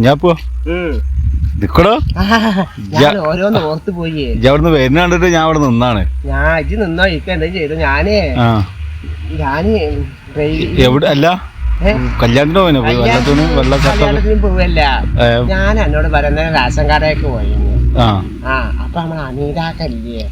ഞാപ്പോ നിക്കടോ? ഞാൻ ഓരോന്ന് ഓർത്ത് പോയി. അവിടുന്ന് വരുന്ന കണ്ടിട്ട് ഞാൻ അവിടെ നിന്നാണ്. ഞാൻ ഇജ്ജ് നിന്നോ ഇരിക്ക ചെയ്തു? ഞാനേ ഞാൻ എവിടെ അല്ല? കല്യാണത്തിന് പോയിനോ? പോയി വെള്ളത്തിന് വെള്ള കല്യാണത്തിന് പോവല്ല. ഞാൻ എന്നോട് പറയുന്ന റേഷൻ കടയൊക്കെ പോയി ആ. അപ്പൊ നമ്മൾ അനീതാക്കല്ലേ.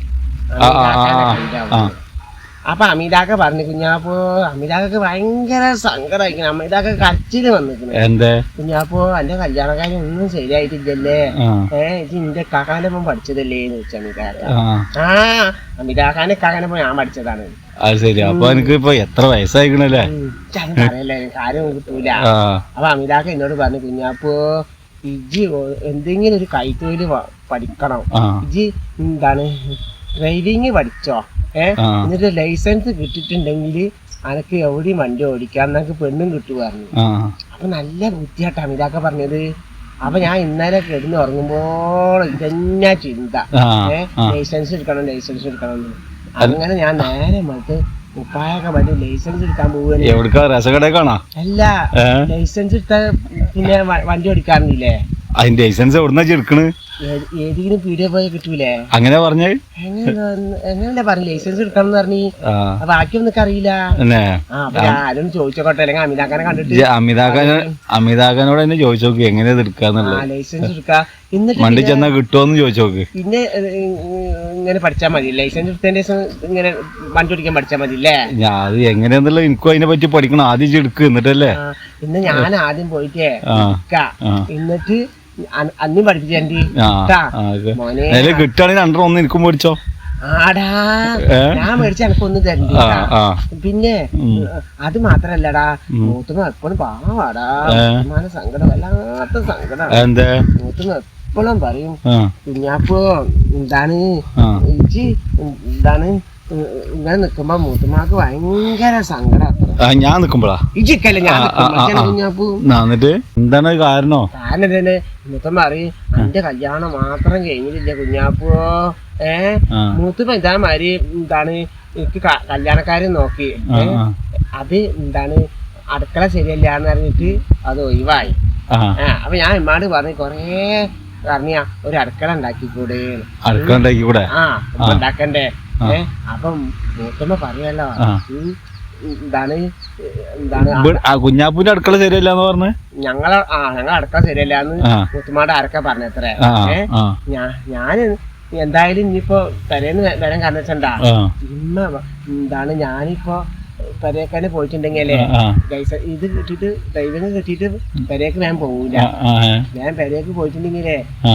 അപ്പൊ അമിതാക്ക പറഞ്ഞു കുഞ്ഞാപ്പോ അമിതാക്കൊക്കെ ഭയങ്കര സങ്കടമായിരിക്കണം അമിതാക്ക കരച്ചിൽ വന്നിരിക്കുന്നു. എന്തേ? കുഞ്ഞാപ്പോ എന്റെ കല്യാണക്കാരി ഒന്നും ശരിയായിട്ടില്ലല്ലേ? ഏ ഇത് എന്റെ കാക്കാനൊപ്പം പഠിച്ചതല്ലേ എന്ന് വെച്ചാൽ അമിതാക്ക. ആ. അമിതാക്കാന്റെ കാക്കാനൊപ്പം ഞാൻ പഠിച്ചതാണ്. അത് ശരി. അപ്പൊ എനിക്ക് ഇപ്പൊ എത്ര വയസ്സായിക്കണല്ലേ? ഉം, കാര്യം കിട്ടൂല. അപ്പൊ അമിതാക്ക എന്നോട് പറഞ്ഞു കുഞ്ഞാപ്പോ ഇജി എന്തെങ്കിലും ഒരു കൈത്തൊഴിൽ പഠിക്കണം. ഇജി എന്താണ് ഡ്രൈവിങ് പഠിച്ചോ? ഏഹ് എന്നിട്ട് ലൈസൻസ് കിട്ടിയിട്ടുണ്ടെങ്കിൽ അനക്ക് എവിടെയും വണ്ടി ഓടിക്കാം. എന്നൊക്കെ പെണ്ണും കിട്ടുമായിരുന്നു അപ്പൊ നല്ല ബുദ്ധിയാട്ടാണ് ഇതാക്ക പറഞ്ഞത്. അപ്പൊ ഞാൻ ഇന്നലെ കിടന്ന് ഉറങ്ങുമ്പോൾ ഇതന്നെ ചിന്ത. ഏഹ് ലൈസൻസ് എടുക്കണം ലൈസൻസ് എടുക്കണം അങ്ങനെ ഞാൻ നേരെ മറ്റേ ഉപ്പായൊക്കെ മറ്റേ ലൈസൻസ് എടുക്കാൻ പോവുകയാണ്. അല്ല ലൈസൻസ് എടുത്ത പിന്നെ വണ്ടി ഓടിക്കാറുന്നില്ലേ അതിന്റെ ലൈസൻസ് എവിടുന്നാ ചെടുക്കണ് ഏ- ഏതെങ്കിലും പീടിയ പോയി കിട്ടൂലേ? അങ്ങനെ പറഞ്ഞേ? എങ്ങനെ പറഞ്ഞു? ലൈസൻസ് എടുക്കണം എന്ന് പറഞ്ഞു ബാക്കി ഒന്നും അറിയില്ല. ആരും ചോദിച്ചോട്ടെ അല്ലെങ്കിൽ അമിതാക്കാനെ കണ്ടിട്ട് തന്നെ ചോദിച്ചു നോക്ക് എങ്ങനെ എടുക്കാന്നുള്ളത് ലൈസൻസ് എന്നിട്ട് വണ്ടി ചെന്നാ കിട്ടുമോന്ന് ചോദിച്ചു നോക്ക്. പിന്നെ ഇങ്ങനെ പഠിച്ചാൽ മതി. ലൈസൻസ് എടുത്തതിന്റെ ഇങ്ങനെ വണ്ടി ഓടിക്കാൻ പഠിച്ചാൽ മതി അല്ലേ? അത് എങ്ങനെയാന്നുള്ളത് എനിക്കും അതിനെ പറ്റി പഠിക്കണം. ആദ്യം എടുക്കുക എടുക്ക് എന്നിട്ടല്ലേ? ഇന്ന് ഞാൻ ആദ്യം പോയിട്ടേ എന്നിട്ട് അന്നും ഓക്കെ. മോനെ. കിട്ടുകയാണെങ്കിൽ രണ്ടര ഒന്ന് എനിക്കും പഠിച്ചോ ആടാ. ഞാൻ മേടിച്ച എനക്കൊന്നും തരണ്ട പിന്നെ അത് മാത്രല്ലടാ. ഉം. മൂത്തുമ്മ എപ്പോഴും പാവാടാ? മൂത്തുമ്മാനെ സങ്കടം വല്ലാത്ത സങ്കടം മൂത്തുമ്മ എപ്പോഴും പറയും. കുഞ്ഞാപ്പോ എന്താണ്? എന്താണ്? ഇങ്ങനെ നിക്കുമ്പോ മൂത്തുമ്മാക്ക് ഭയങ്കര സങ്കടം. ഞാൻ നിക്കുമ്പോഴാ ഇജിക്കല്ലേ ഞാൻ എന്നിട്ട് എന്താണ് കാരണോ? കാരണം തന്നെ മൂത്തമ്മ പറയും എന്റെ കല്യാണം മാത്രം കഴിഞ്ഞിട്ടില്ല കുഞ്ഞാപ്പോ ഏ? മൂത്തുമ്മ ഇതാ മാതിരി എന്താണ് എനിക്ക് കല്യാണക്കാരെ നോക്കി. അത് എന്താണ് അടുക്കള ശരിയല്ല എന്ന് പറഞ്ഞിട്ട് അത് ഒഴിവായി. അപ്പൊ ഞാൻ ഇമ്മാട് പറഞ്ഞു കൊറേ പറഞ്ഞ ഒരു അടുക്കള ഉണ്ടാക്കിക്കൂടെ? അടുക്കള ഉണ്ടാക്കി കൂടെ ആ. ഉണ്ടാക്കണ്ടേ? അപ്പം മൂത്തമ്മ പറയല്ലോ ആ. ഉം, എന്താണ് എന്താണ് കുഞ്ഞാപ്പൂന്റെ അടുക്കള ശരിയല്ലാന്ന് പറഞ്ഞ്? ഞങ്ങളെ ആ ഞങ്ങൾ അടുക്കള ശരിയല്ലാന്ന് എന്ന് മുത്തുമാടെ ആരൊക്കെ പറഞ്ഞത്രേ? ഞാൻ എന്തായാലും ഇനിയിപ്പോ തലേന്ന് വരാൻ കാരണം വെച്ചാ ഇമ്മ എന്താണ് ഞാനിപ്പോ പെരേക്കന്നെ പോയിട്ടുണ്ടെങ്കിൽ അല്ലേ ലൈസൻസ് ഇത് കിട്ടിയിട്ട് ഡ്രൈവിംഗ് കിട്ടിയിട്ട് പെരേക്ക് ഞാൻ ആ ഞാൻ പെരേക്ക് പോയിട്ടുണ്ടെങ്കിൽ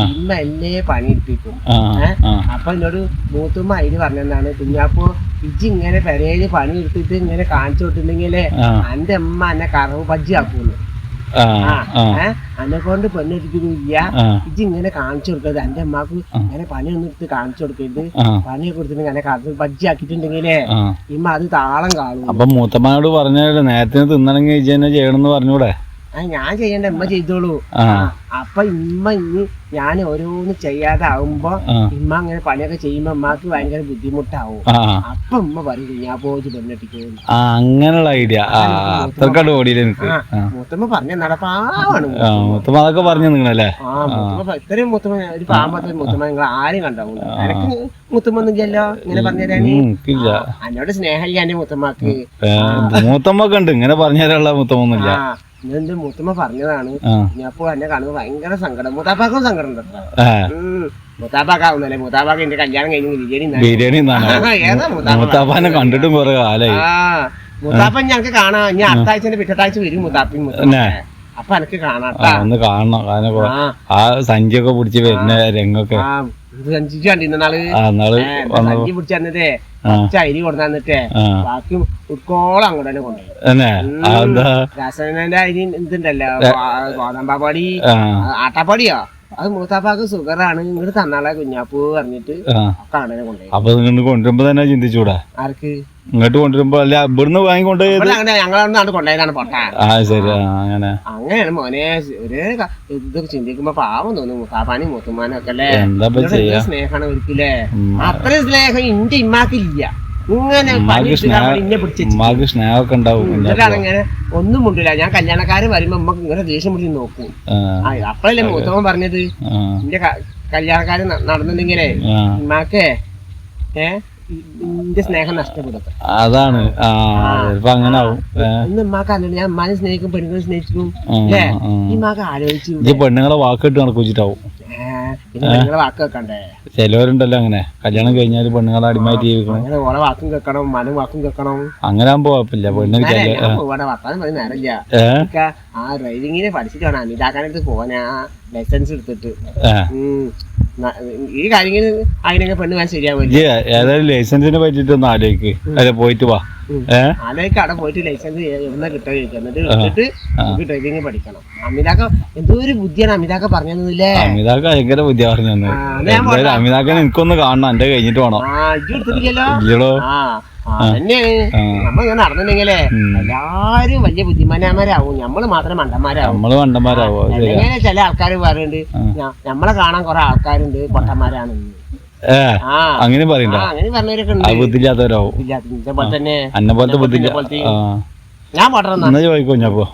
ഇമ്മ എല്ലേ പണി എടുപ്പിക്കും ആ ഏ? ആ. അപ്പൊ എന്നോട് മൂത്തുമ്മ അതിന് പറഞ്ഞെന്താണ് കുഞ്ഞാപ്പോ ഇജ്ജ് ഇങ്ങനെ പെരേൽ പണി എടുത്തിട്ട് ഇങ്ങനെ കാണിച്ചു കൊടുത്തിട്ടുണ്ടെങ്കിലേ അന്റെ എന്റെ അമ്മ എന്നെ കറവ് ബജ്ജി ആക്കുന്നു? എന്നെ കൊണ്ട് പെണ്ണെടുക്കുന്നില്ല ഇത് ഇജ്ജ് ഇങ്ങനെ കാണിച്ചു കൊടുക്കരുത്. എന്റെ അമ്മയ്ക്ക് ഇങ്ങനെ പണിയൊന്നും എടുത്ത് കാണിച്ചു കൊടുക്കരുത്. പണിയെ പണിയൊക്കെ കൊടുത്തിട്ട് ഇങ്ങനെ കറവ് ബജ്ജി ആക്കിയിട്ടുണ്ടെങ്കിലേ ഇമ്മ അത് താളം കാണും അപ്പൊ മൂത്തമ്മയോട് പറഞ്ഞ നേരത്തെ തിന്നണമെങ്കിൽ ഇജ്ജ് തന്നെ ചെയ്യണമെന്ന് പറഞ്ഞൂടെ? ഞാൻ ചെയ്യണ്ട ഇമ്മ ചെയ്തോളൂ. അപ്പൊ ഇമ്മ ഇനി ഞാൻ ഓരോന്ന് ചെയ്യാതെ ആവുമ്പോ ഇമ്മ അങ്ങനെ പണിയൊക്കെ ചെയ്യുമ്പോ അമ്മയ്ക്ക് ഭയങ്കര ബുദ്ധിമുട്ടാവും. അപ്പൊ ഇമ്മ പറയും ഞാൻ പോയി പെണ്ണെട്ടിക്കും ആ അങ്ങനെയുള്ള ഐഡിയ. അത്രക്കാട് ഓടിയില്ല എനിക്ക് മുത്തമ്മ പറഞ്ഞ നടപ്പാവാണ് മുത്തമ്മ. മൂത്തമ്മ അതൊക്കെ പറഞ്ഞു നിങ്ങളല്ലേ ആ മുത്തമ്മ ഇത്രയും മുത്തമ്മ ഒരു പാമ്പത്തെ മുത്തമ്മ നിങ്ങൾ ആരും കണ്ടാവും എനക്ക് മുത്തമ്മ ഒന്നും ഇല്ലല്ലോ? ഇങ്ങനെ പറഞ്ഞുതരാന് എന്നോട് സ്നേഹമില്ല എന്റെ മുത്തമ്മക്ക്. മുത്തമ്മ മൂത്തമ്മ ഇങ്ങനെ പറഞ്ഞു തരാനുള്ള മൂത്തമ്മൊന്നുമില്ല എന്റെ മുത്തമ്മ പറഞ്ഞതാണ്. അപ്പൊ എന്നെ കാണുമ്പോൾ ഭയങ്കര സങ്കടം. മുത്താപ്പാക്കും സങ്കടം മുത്താപ്പാക്കാവുന്നല്ലേ മുത്താപ്പാക്ക് എന്റെ കല്യാണം കഴിഞ്ഞ് ബിരിയാണി. ബിരിയാണി മുത്താപ്പ? മൂത്താപ്പാനെ കണ്ടിട്ടും കുറെ കാലായി. മുത്താപ്പൻ ഞങ്ങക്ക് കാണാം. ഞാൻ അടുത്ത ആഴ്ച പിറ്റത്താഴ്ച വരും മുത്താപ്പിൻ പിന്നെ? അപ്പൊ എനിക്ക് ആ കാണാട്ടാ ഒന്ന് കാണണം. കാരണം ആ. സഞ്ചിയൊക്കെ പിടിച്ച് വരുന്ന രംഗൊക്കെ സഞ്ചിച്ചു സഞ്ചി പിടിച്ചു തന്നതേ ആ. ചൈരി ബാക്കി ഉൾക്കോളം അങ്ങോട്ട് തന്നെ കൊണ്ടുപോയി. രാസനന്റെ അരി എന്തുണ്ടല്ലോ ഗോതമ്പാപ്പാടി ആട്ടാപ്പാടിയോ? അത് മൂത്താപ്പാക്ക് സുഗറാണ് ഇങ്ങോട്ട് തന്നാളെ കുഞ്ഞാപ്പൂ പറഞ്ഞിട്ട് കൊണ്ടുപോയി. അപ്പൊ നിങ്ങൾ കൊണ്ടുവരുമ്പോ തന്നെ ചിന്തിച്ചൂടാ? ആർക്ക്? ഇങ്ങോട്ട് കൊണ്ടുവരുമ്പോ അല്ല ഇവിടുന്ന് വാങ്ങിക്കൊണ്ട് ഞങ്ങളാണ് കൊണ്ടുപോയതാണ് പൊട്ട. ആ ശരി. അങ്ങനെ. അങ്ങനെയാണ് മോനെ. ഒരു ഇതൊക്കെ ചിന്തിക്കുമ്പോ പാവം തോന്നും മൂത്താപ്പാനും മൂത്തുമാനും ഒക്കെ അല്ലേ? സ്നേഹമാണ് ഒരിക്കലേ. അത്രയും സ്നേഹം ഇന്റെ ഇമ്മാക്കില്ല. ഉമ്മാക്ക് സ്നേഹമൊക്കെ ഉണ്ടാവും ഒന്നും മുണ്ടില്ല. ഞാൻ കല്യാണക്കാരൻ വരുമ്പോ ഉമ്മക്ക് ഇങ്ങനെ ദേഷ്യം പിടിച്ച് നോക്കും. അപ്പഴല്ലേ മൂത്തവൻ പറഞ്ഞത്? എന്റെ കല്യാണക്കാരൻ ന- നടന്നിട്ടിങ്ങനെ. ഉമ്മാക്കേ ഏ എന്റെ സ്നേഹം നഷ്ടപ്പെടുത്ത അതാണ്. അങ്ങനെ ആവും ഇന്ന് ഉമ്മാക്ക് അറിഞ്ഞു ഞാൻ ഉമ്മാനെ സ്നേഹിക്കും പെണ്ണുങ്ങളെ സ്നേഹിക്കും അല്ലേ ഈ ഉമ്മാക്ക് ആലോചിച്ചു പെണ്ണുങ്ങളെ വാക്കിട്ട് പെണ്ണുങ്ങളെ വാക്ക് കേൾക്കണ്ടേ ചിലവരുണ്ടല്ലോ അങ്ങനെ. കല്യാണം കഴിഞ്ഞാൽ പെണ്ണുങ്ങളെ അടിമായിട്ട് ജീവിക്കണം. അങ്ങനെ ഓളെ വാക്കും കേക്കണം ഉമ്മാനും വാക്കും കേക്കണം അങ്ങനെ ആകുമ്പോ കുഴപ്പമില്ല പെണ്ണ് ആ. ഡ്രൈവിങ്ങിനെ പഠിച്ചിട്ടാണ് അമിതാക്കാനടുത്ത് പോവാൻ ലൈസൻസ് എടുത്തിട്ട്. ഈ കാര്യങ്ങൾ അതിനൊക്കെ പെണ്ണ് വേണം ശരിയാവില്ല ഏതായാലും ലൈസൻസിനെ പറ്റിട്ടൊന്ന് ആലോചിക്ക് അതെ പോയിട്ട് വാ. ആലോചിക്ക അവിടെ പോയിട്ട് ലൈസൻസ് എവിടെ കിട്ടുക ചോദിക്കുക. എന്നിട്ട് ഡ്രൈവിംഗ് പഠിക്കണം. അമിതാക്ക എന്തോ ഒരു ബുദ്ധിയാണ് അമിതാക്ക പറഞ്ഞില്ലേ അമിതാക്ക ഭയങ്കര ബുദ്ധി പറഞ്ഞു. അമിതാക്കനെ എനിക്കൊന്ന് കാണണം എന്റെ കഴിഞ്ഞിട്ട് വേണം. ആ ഇജ്ജ് എടുത്തിട്ടില്ലല്ലോ ഇല്ലടോ ആ. നടന്നിട്ടുണ്ടെങ്കിലേ എല്ലാരും വലിയ ബുദ്ധിമാന്മാരാവും. നമ്മൾ മാത്രം മണ്ടന്മാരാവും. നമ്മൾ മണ്ടന്മാരാവോ ചില ആൾക്കാർ പറയുന്നുണ്ട് നമ്മളെ കാണാൻ കുറെ ആൾക്കാരുണ്ട് പൊട്ടന്മാരാണ്. അങ്ങനെ പറയണ്ട. അങ്ങനെ പറഞ്ഞവരൊക്കെ ഉണ്ട്. ഇതേപോലെ തന്നെ. അന്നെ പോലത്തെ ബുദ്ധിയില്ല പോലത്തെ- ഞാൻ പൊട്ടണം ചോദിക്കോ ഞാപ്പോ